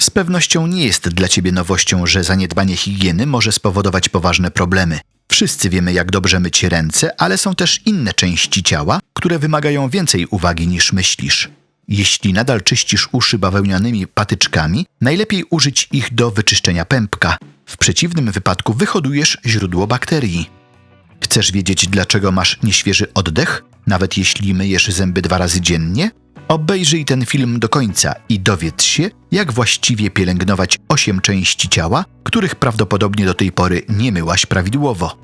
Z pewnością nie jest dla ciebie nowością, że zaniedbanie higieny może spowodować poważne problemy. Wszyscy wiemy, jak dobrze myć ręce, ale są też inne części ciała, które wymagają więcej uwagi niż myślisz. Jeśli nadal czyścisz uszy bawełnianymi patyczkami, najlepiej użyć ich do wyczyszczenia pępka. W przeciwnym wypadku wyhodujesz źródło bakterii. Chcesz wiedzieć, dlaczego masz nieświeży oddech, nawet jeśli myjesz zęby dwa razy dziennie? Obejrzyj ten film do końca i dowiedz się, jak właściwie pielęgnować osiem części ciała, których prawdopodobnie do tej pory nie myłaś prawidłowo.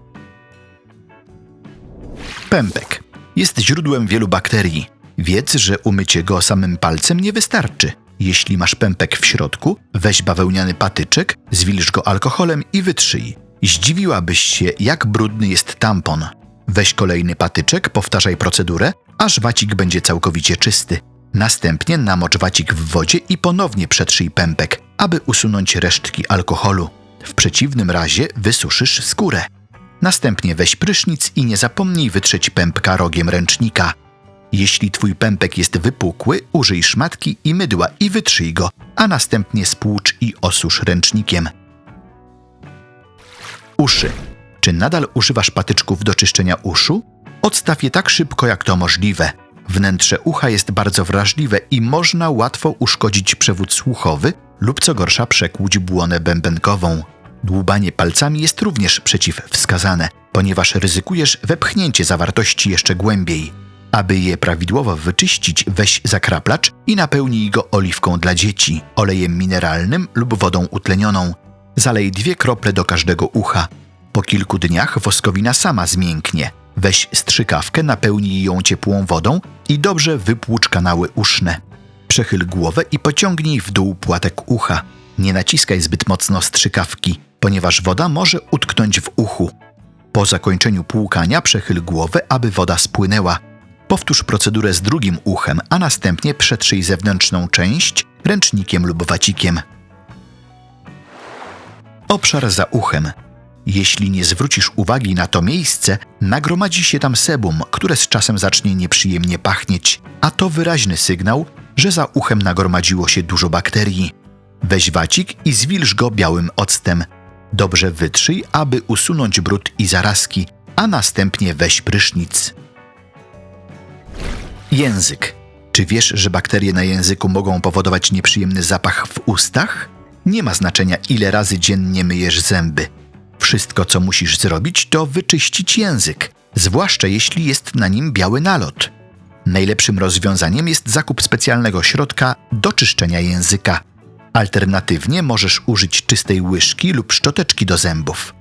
Pępek jest źródłem wielu bakterii. Wiedz, że umycie go samym palcem nie wystarczy. Jeśli masz pępek w środku, weź bawełniany patyczek, zwilż go alkoholem i wytrzyj. Zdziwiłabyś się, jak brudny jest tampon. Weź kolejny patyczek, powtarzaj procedurę, aż wacik będzie całkowicie czysty. Następnie namocz wacik w wodzie i ponownie przetrzyj pępek, aby usunąć resztki alkoholu. W przeciwnym razie wysuszysz skórę. Następnie weź prysznic i nie zapomnij wytrzeć pępka rogiem ręcznika. Jeśli twój pępek jest wypukły, użyj szmatki i mydła i wytrzyj go, a następnie spłucz i osusz ręcznikiem. Uszy. Czy nadal używasz patyczków do czyszczenia uszu? Odstaw je tak szybko, jak to możliwe. Wnętrze ucha jest bardzo wrażliwe i można łatwo uszkodzić przewód słuchowy lub co gorsza przekłuć błonę bębenkową. Dłubanie palcami jest również przeciwwskazane, ponieważ ryzykujesz wepchnięcie zawartości jeszcze głębiej. Aby je prawidłowo wyczyścić, weź zakraplacz i napełnij go oliwką dla dzieci, olejem mineralnym lub wodą utlenioną. Zalej dwie krople do każdego ucha. Po kilku dniach woskowina sama zmięknie. Weź strzykawkę, napełnij ją ciepłą wodą i dobrze wypłucz kanały uszne. Przechyl głowę i pociągnij w dół płatek ucha. Nie naciskaj zbyt mocno strzykawki, ponieważ woda może utknąć w uchu. Po zakończeniu płukania przechyl głowę, aby woda spłynęła. Powtórz procedurę z drugim uchem, a następnie przetrzyj zewnętrzną część ręcznikiem lub wacikiem. Obszar za uchem. Jeśli nie zwrócisz uwagi na to miejsce, nagromadzi się tam sebum, które z czasem zacznie nieprzyjemnie pachnieć, a to wyraźny sygnał, że za uchem nagromadziło się dużo bakterii. Weź wacik i zwilż go białym octem. Dobrze wytrzyj, aby usunąć brud i zarazki, a następnie weź prysznic. Język. Czy wiesz, że bakterie na języku mogą powodować nieprzyjemny zapach w ustach? Nie ma znaczenia, ile razy dziennie myjesz zęby. Wszystko, co musisz zrobić, to wyczyścić język, zwłaszcza jeśli jest na nim biały nalot. Najlepszym rozwiązaniem jest zakup specjalnego środka do czyszczenia języka. Alternatywnie możesz użyć czystej łyżki lub szczoteczki do zębów.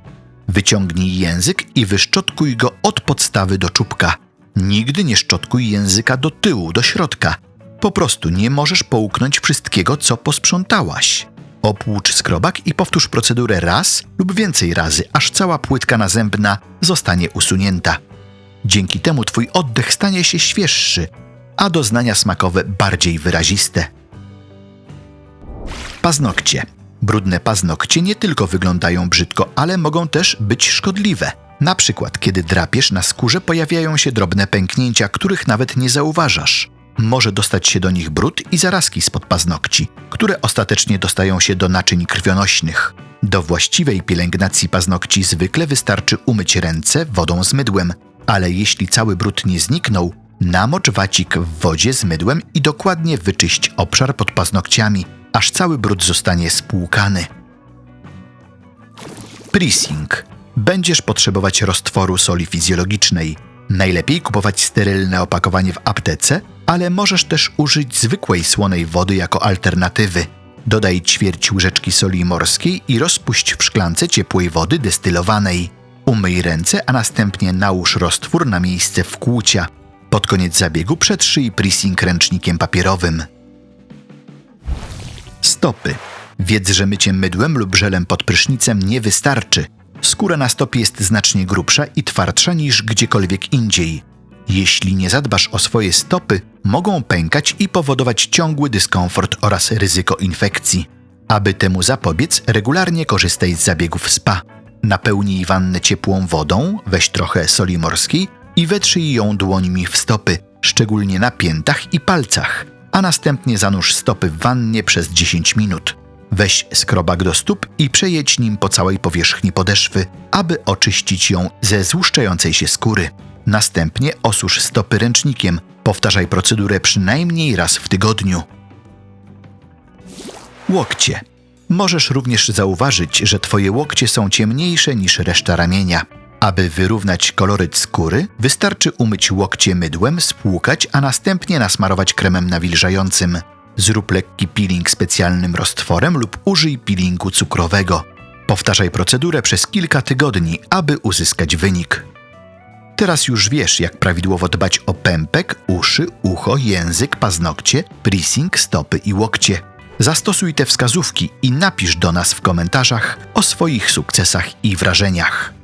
Wyciągnij język i wyszczotkuj go od podstawy do czubka. Nigdy nie szczotkuj języka do tyłu, do środka. Po prostu nie możesz połknąć wszystkiego, co posprzątałaś. Opłucz skrobak i powtórz procedurę raz lub więcej razy, aż cała płytka nazębna zostanie usunięta. Dzięki temu twój oddech stanie się świeższy, a doznania smakowe bardziej wyraziste. Paznokcie. Brudne paznokcie nie tylko wyglądają brzydko, ale mogą też być szkodliwe. Na przykład, kiedy drapiesz na skórze, pojawiają się drobne pęknięcia, których nawet nie zauważasz. Może dostać się do nich brud i zarazki spod paznokci, które ostatecznie dostają się do naczyń krwionośnych. Do właściwej pielęgnacji paznokci zwykle wystarczy umyć ręce wodą z mydłem, ale jeśli cały brud nie zniknął, namocz wacik w wodzie z mydłem i dokładnie wyczyść obszar pod paznokciami, aż cały brud zostanie spłukany. Prissing. Będziesz potrzebować roztworu soli fizjologicznej. Najlepiej kupować sterylne opakowanie w aptece, ale możesz też użyć zwykłej słonej wody jako alternatywy. Dodaj ćwierć łyżeczki soli morskiej i rozpuść w szklance ciepłej wody destylowanej. Umyj ręce, a następnie nałóż roztwór na miejsce wkłucia. Pod koniec zabiegu przetrzyj prissing ręcznikiem papierowym. Stopy. Wiedz, że mycie mydłem lub żelem pod prysznicem nie wystarczy. Skóra na stopie jest znacznie grubsza i twardsza niż gdziekolwiek indziej. Jeśli nie zadbasz o swoje stopy, mogą pękać i powodować ciągły dyskomfort oraz ryzyko infekcji. Aby temu zapobiec, regularnie korzystaj z zabiegów spa. Napełnij wannę ciepłą wodą, weź trochę soli morskiej i wetrzyj ją dłońmi w stopy, szczególnie na piętach i palcach, a następnie zanurz stopy w wannie przez 10 minut. Weź skrobak do stóp i przejedź nim po całej powierzchni podeszwy, aby oczyścić ją ze złuszczającej się skóry. Następnie osusz stopy ręcznikiem. Powtarzaj procedurę przynajmniej raz w tygodniu. Łokcie. Możesz również zauważyć, że Twoje łokcie są ciemniejsze niż reszta ramienia. Aby wyrównać koloryt skóry, wystarczy umyć łokcie mydłem, spłukać, a następnie nasmarować kremem nawilżającym. Zrób lekki peeling specjalnym roztworem lub użyj peelingu cukrowego. Powtarzaj procedurę przez kilka tygodni, aby uzyskać wynik. Teraz już wiesz, jak prawidłowo dbać o pępek, uszy, ucho, język, paznokcie, piercing, stopy i łokcie. Zastosuj te wskazówki i napisz do nas w komentarzach o swoich sukcesach i wrażeniach.